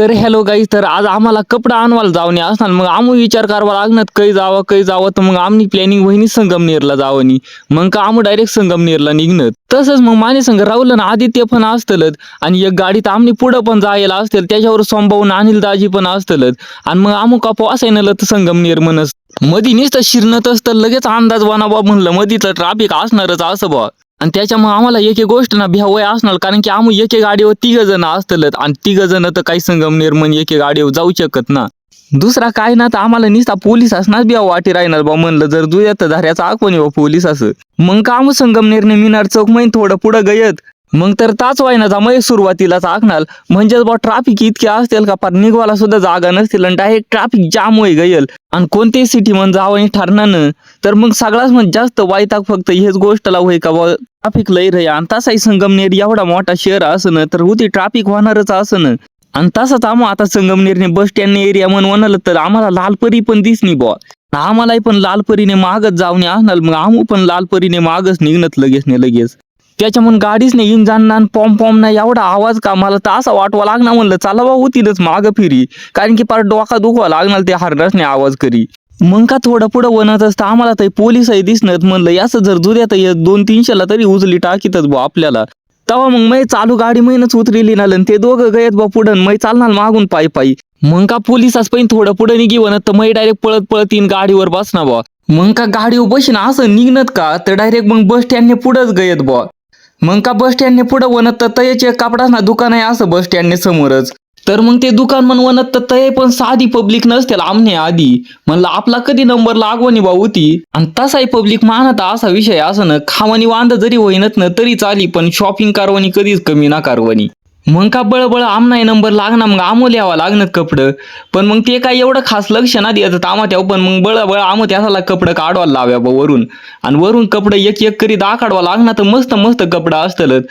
तर हॅलो गाई तर आज आम्हाला कपडा आणवायला जावणे असणार. मग आम्ही विचार करावा लागणार काही जावं काही जावं. तर मग आम्ही प्लॅनिंग वहिनी संगमनेरला जावणी मग का आम्ही डायरेक्ट संगमनेरला निघणं तसंच मग माने संग राहुल ना आदित्य पण असतलत आणि एक गाडीत आम्ही पुढं पण जायला असतील. त्याच्यावर सोमभाऊन अनिल दाजी पण असतलत आणि मग आमू का पोसायला तर संगमनेर म्हणस. मधी नुसतं शिरणतच तर लगेच अंदाज बनाबा म्हणलं मधी ट्राफिक असणारच असं बा आणि त्याच्यामुळे आम्हाला एक एक गोष्ट ना भ्यावय असणार कारण की आम्ही एके गाडीवर तिघ जण असतलत आणि तिघ जण तर काही संगमनेर म्हणजे एके गाडीवर जाऊ शकत ना. दुसरा काय ना तर आम्हाला निसता पोलीस असणार बिया वाटी राहणार बा म्हणलं जर दुयात धाऱ्याचा आखवण येऊ पोलीस असं. मग का संगमनेरने मिनार चौक मैन थोडं पुढं गयत? मग तर ताच वायना मग सुरुवातीलाच आखणार म्हणजे बा ट्राफिक इतके असतील का पार निघवायला सुद्धा जागा नसतील आणि डायरेक्ट ट्राफिक जाम होई गयल. आणि कोणत्याही सिटी मध्ये जावं ठरणार तर मग सगळाच म्हणजे जास्त वायताक फक्त हेच गोष्टला होय का बा ट्राफिक लय रे आणि तसाही संगमनेर एवढा मोठा शहर असं तर होती ट्राफिक होणारच असं आणि तसंच आम्ही आता संगमनेरने बस स्टँड एरिया म्हणून म्हणाल तर आम्हाला लालपरी पण दिसली बुवा. आम्हालाही पण लालपरीने मागच जाऊन असणार मग आम्ही पण लालपरीने मागच निघणत लगेच ने लगेच. त्याच्यामुळे गाडीच नाही येऊन जाणार पॉम पॉम नाही एवढा आवाज का मला तर असा वाटवा लागणार म्हणलं चला बा होतीलच माग फिरी. कारण की पार डोका दुखवा लागणार ते हरणासने आवाज करी. मग का थोडं पुढं वनत असतं? आम्हाला तर पोलिसही दिसणार म्हणलं. याचं जर जुऱ्यात दोन तीनशेला तरी उजली टाकीतच बा आपल्याला. तेव्हा मग मै चालू गाडी मैनच उतरली ना ते दोघं गयत बा पुढं मै चालणार मागून पायी पायी. मग का पोलिसाच पण थोडं पुढे निघी वनत तर मै डायरेक्ट पळत पळत तीन गाडीवर बसना बा मग का गाडीवर बसीन असं निघणत का? तर डायरेक्ट मग बस स्टँडने पुढंच गयत बा मग का बस स्टँडने पुढं वनत तर तयाचे कपडा ना दुकान आहे असं बस स्टँडने समोरच. तर मग ते दुकान म्हण तर तय पण साधी पब्लिक नसतील आमने आधी. म्हणलं आपला कधी नंबर लागवणी भाऊ होती? आणि तसाही पब्लिक मानता असा विषय असं ना खावानी वांद जरी होईनत ना तरी चाली पण शॉपिंग कारवानी कधीच कमी ना कारवानी मग का बळबळ आमनाही नंबर लागणार मग आमो लिहावा लागणार कपडं. पण मग ते काय एवढं खास लक्ष ना देतात आम्हा त्या पण मग बळबळ आमो त्याला कपडं काढवायला लाव्या बा वरून. आणि वरून कपडं एक एक करीत आखाडवा लागणार तर मस्त मस्त कपडं असतलत.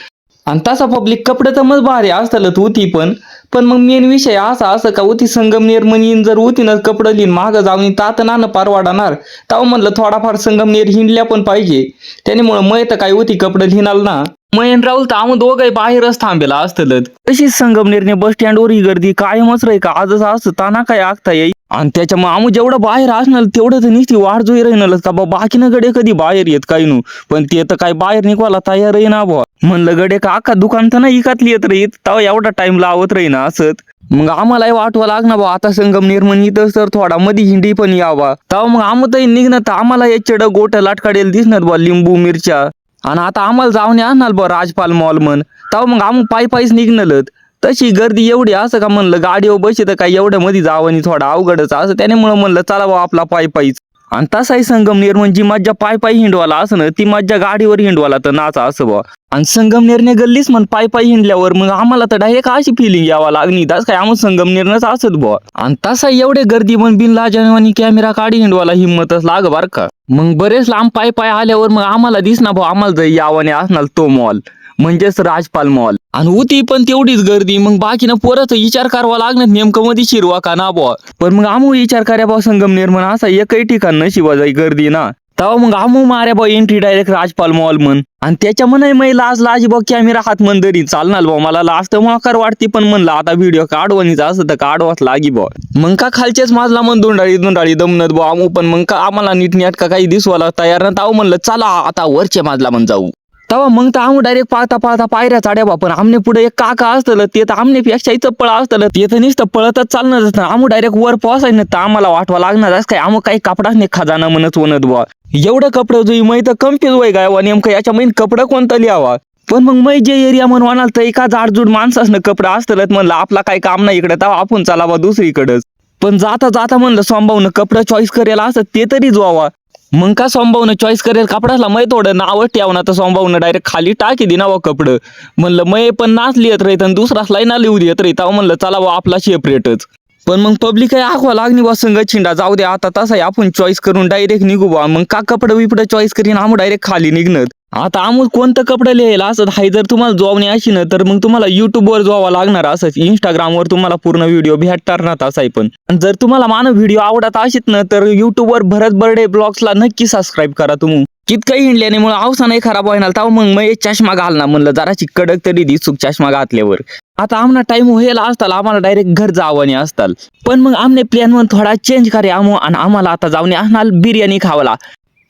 आणि तसा पब्लिक कपडे तर मग भारी असतलत होती पण. पण मग मेन विषय असा असं का होती संगमनेर म्हणीन जर होती ना कपडं लिहिन मागं जाऊन तात नानं परवाडणार तेव्हा म्हणलं थोडाफार संगमनेर हिंडल्या पण पाहिजे. त्याच्यामुळं मय तर काय होती कपडं लिहिणार ना मयन राहुल तर आम्ही दोघंही बाहेरच थांबेला असतलत तशीच संगमनेरने बस स्टँडवर ही गर्दी कायमच राही का? आजच असताना काय आखता येईल. आणि त्याच्यामुळे आम्ही जेवढं बाहेर असणार तेवढं तर नुसती वाढ जोई राहिणार का? बा बाकीनं गडे कधी बाहेर येत काही नू? पण ते तर काय बाहेर निघवायला तयार आहे ना बुवा. म्हणलं गडे का अख्खा दुकान तर नाही इकातली येत राहीत तव एवढा टाइम लावत राही ना असत मग आम्हालाही वाटवा लागणार बा आता संगमनेर म्हण इथं तर थोडा मधी हिंडी पण यावा. तव मग आम्ही निघणार तर आम्हाला हे गोट्या लाटकाडेल दिसणार बा लिंबू मिरच्या. आणि आता आम्हाला जाऊन आणणार बा राजपाल मॉल म्हण. तेव्हा मग आम्ही पायी पायीच निघणलत. तशी गर्दी एवढी असं का म्हणलं गाडीवर बशी तर काय एवढ्या मध्ये जावं आणि थोडा अवघडच असं. त्याच्यामुळे म्हणलं चला बा आपला पायी पायीच. आणि तसाही संगमनेर म्हणजे मज्जा पाय पायी हिंडवाला असं ती मज्जा गाडीवर हिंडवाला तर नाचा असं बा आणि संगमनेरने गल्लीच म्हण पाय पायी हिंडल्यावर मग आम्हाला तर डायरेक्ट अशी फिलिंग यावा लागली. तस काय आम्ही संगमनेरनंच असत बुवा. आणि तसा एवढे गर्दी पण बिन लाजवानी कॅमेरा काढी हिंडवाला हिंमतच लाग बार का. मग बरेच लांब पाय पाय आल्यावर मग आम्हाला दिसना भाऊ आम्हाला जर यावाने असणार तो मॉल म्हणजेच राजपाल मॉल आणि होती पण तेवढीच गर्दी. मग बाकी ना परत विचार करावा लागणार नेमकं मध्ये शिरवा का ना बुवा. पण मग आमू विचार करा बा संगमनेर म्हणा असा एकही ठिकाण नशी जाई गर्दी ना. तेव्हा मग आमू मार्या बा एंट्री डायरेक्ट राजपाल मॉल म्हण. आणि त्याच्या म्हणे मै लाज लाज बघ कॅमेरा हात मन दरी चालणार बा मला लाज तर मोकार वाटते पण म्हणलं आता व्हिडिओ काढवणीचा असं तर काढवाच लागी बा मग का खालच्याच माझला मन दोंडाळी दोंडाळी दमनत बा आमू पण मग का आम्हाला नीट का काही दिसवायला तयार ना ताव म्हणलं चला आता वरच्या माझला मन जाऊ. तेव्हा मग तर आम्ही डायरेक्ट पाहता पाहता पायऱ्या चाड्या बा पण आमने पुढे एक काका असतं ते तर आमने पेक्षा इथं पळ असतं ते तर नुसतं पळतच चालणार असतं आम्ही डायरेक्ट वर पोहोचाय ना तर आम्हाला वाटवा लागणार असं काय? आम्ही काही कपडाच नाही खजाना म्हणत वनत बुवा एवढं कपडं जुई मै तर कम्प्युज वय गाय नेमकं याच्या मैन कपडं कोणतं लिहावा? पण मग मै जे एरिया म्हणून म्हणाल तर एका जाडजूड माणसासनं कपडं असतं म्हणलं आपला काही काम नाही इकडे तेव्हा आपण चालावा दुसरीकडंच. पण जाता जाता म्हणलं संभावनं कपडं चॉईस करायला असं ते तरी जोवा. मग का संभावनं चॉईस करेल कपडाला मय थोडं नाव ठेवणं तर संभावनं डायरेक्ट खाली टाकी दे नावं कपडं. म्हणलं मै पण नाच लिहत राहीत आणि दुसराच लाईना लिहू देत राहीत म्हणलं चला बा आपला सेपरेटच पण मग पब्लिक आहे आखवा लागणी बा संग छिंडा जाऊ दे आता तसा आहे आपण चॉईस करून डायरेक्ट निघू बा मग का कपडं बिपडं चॉईस करीन आम्ही डायरेक्ट खाली निघणं. आता आम्ही कोणतं कपडं लिहायला असं हाय जर तुम्हाला जॉब नाही अशी ना तर मग तुम्हाला युट्यूबवर जॉवा लागणार असंच. इंस्टाग्रामवर तुम्हाला पूर्ण व्हिडिओ भेटणार ना तसाही पण. जर तुम्हाला मानव व्हिडिओ आवडत असेल ना तर युट्यूबवर भरत बर्डे ब्लॉग्सला नक्की सबस्क्राईब करा तुम्ही. कितकं हिंडल्याने अवसा नाही खराब व्हायला तेव्हा मग मग चष्मा घालणार म्हणलं जराची कडक तरी दिसूक चष्मा घातल्यावर. आता आम्हाला टाइम व्हायला असताल आम्हाला डायरेक्ट घर जावणे असताल. पण मग आमने प्लॅन म्हणून थोडा चेंज करे आमो आणि आम्हाला आता जाऊन असणार बिर्याणी खावाला.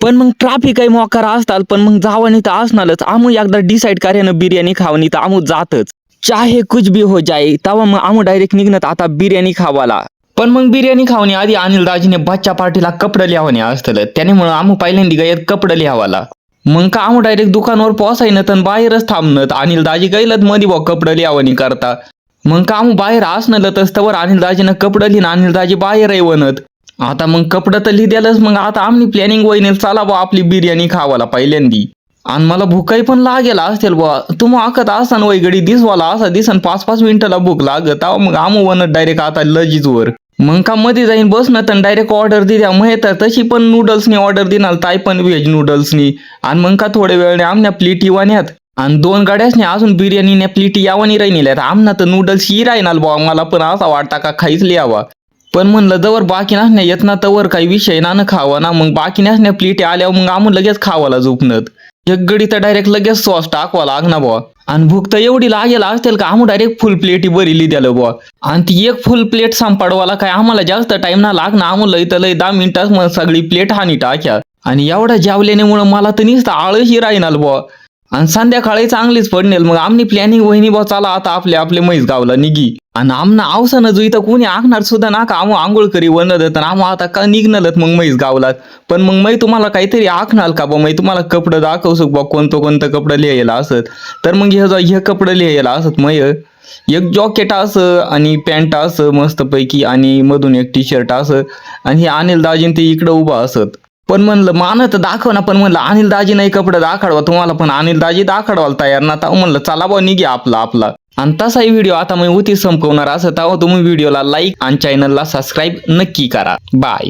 पण मग ट्राफिक काही मोकारा असताल पण मग जावणी तर असणारच. आमू एकदा डिसाईड करेन बिर्याणी खावणी तर आमू जातच. चाहे कुछ भी हो जाए तेव्हा मग आमू डायरेक्ट निघणत आता बिर्याणी खावाला. पण मग बिर्याणी खावणी आधी अनिल दाजीने बच्चा पार्टीला कपडे लिहावणे असतलं त्याने म्हणून आमू पहिल्यांदी गयत कपडे लिहावाला. मग का आमू डायरेक्ट दुकानावर पोसायनं तर बाहेरच थांबणत अनिल दाजी गैलत मध्ये भाऊ कपडे लिहावणी करता. मग का आमू बाहेर असणं तस्तवर अनिल दाजीनं कपडे लिहिणं अनिल दाजी बाहेर येवनत आता मग कपडं तर लिहिद्यालच मग आता आमनी प्लॅनिंग वहिनी चला बा आपली बिर्याणी खावाला पहिल्यांदी. आणि मला भूकही पण लागेल असेल बुवा. तुम्ही आखत असन वय गडी दिसवाला असा दिसन पाच पाच मिनिटाला भूक लागत. अहो मग आम डायरेक्ट आता लजीज वर. मग का मध्ये जाईन बस ना तर डायरेक्ट ऑर्डर दिल्या. मग तर तशी पण नूडल्सनी ऑर्डर देणार ताय पण व्हेज नूडल्सनी आणि मग का थोड्या वेळाने आमच्या प्लेटी वाण्यात आणि दोन गाड्यासने अजून बिर्याणी प्लेटी यावानी राहिलेल्या आमना तर नूडल्स ही राहणार बुवा. मला पण असा वाटता का खाईच लिहावा. पण म्हणलं जवळ बाकी नसण्या येत ना तवर काही विषय ना न खावा ना. मग बाकी नसण्या प्लेटी आल्यावर मग आम्ही लगेच खावाला झोपणत एक गडी तर डायरेक्ट लगेच सॉस टाकवा लागना बुवा. आणि भूक तर एवढी लागेल असतील का? आम्ही डायरेक्ट फुल प्लेटी बरी द्याल बुवा. आणि ती एक फुल प्लेट सांपाडवाला काय आम्हाला जास्त टाइम ना लागना आम्हाला इथं लय दहा मिनिटात मग सगळी प्लेट हानी टाक्या. आणि एवढ्या जेवल्यामुळे मला तर नुसतं आळही राहीनाल बुवा. आणि संध्याकाळी चांगलीच पडणेल मग आमनी प्लॅनिंग वहिनी बा चला आता आपले आपले म्हैस गावला निघी. आणि आमना आवसानं जो इथं कोणी आखणार सुद्धा ना का आम आंघोळ करी वनत आणि आम आता का निघणारच मग म्हैस गावला. पण मग मै तुम्हाला काहीतरी आखणार का बा? मै तुम्हाला कपडं दाखवू शक बा? कोणतं कोणतं कपडं लिहायला असत. तर मग हे जा- हे कपडं लिहायला असत मय एक जॉकेट असं आणि पॅन्ट असं मस्तपैकी आणि मधून एक टी शर्ट असं. आणि हे अनिल दाजीन ते इकडं उभा असत. पण म्हणलं मानत दाखव ना पण म्हणलं अनिल दाजी नाही कपडे दाखडवा तुम्हाला पण अनिल दाजी दाखडवायला तयार ना तर म्हणलं चला बा निघे आपला आपला. आणि तसाही व्हिडिओ आता मी उती संपवणार असं तेव्हा तुम्ही व्हिडिओला लाईक आणि चॅनलला सबस्क्राईब नक्की करा. बाय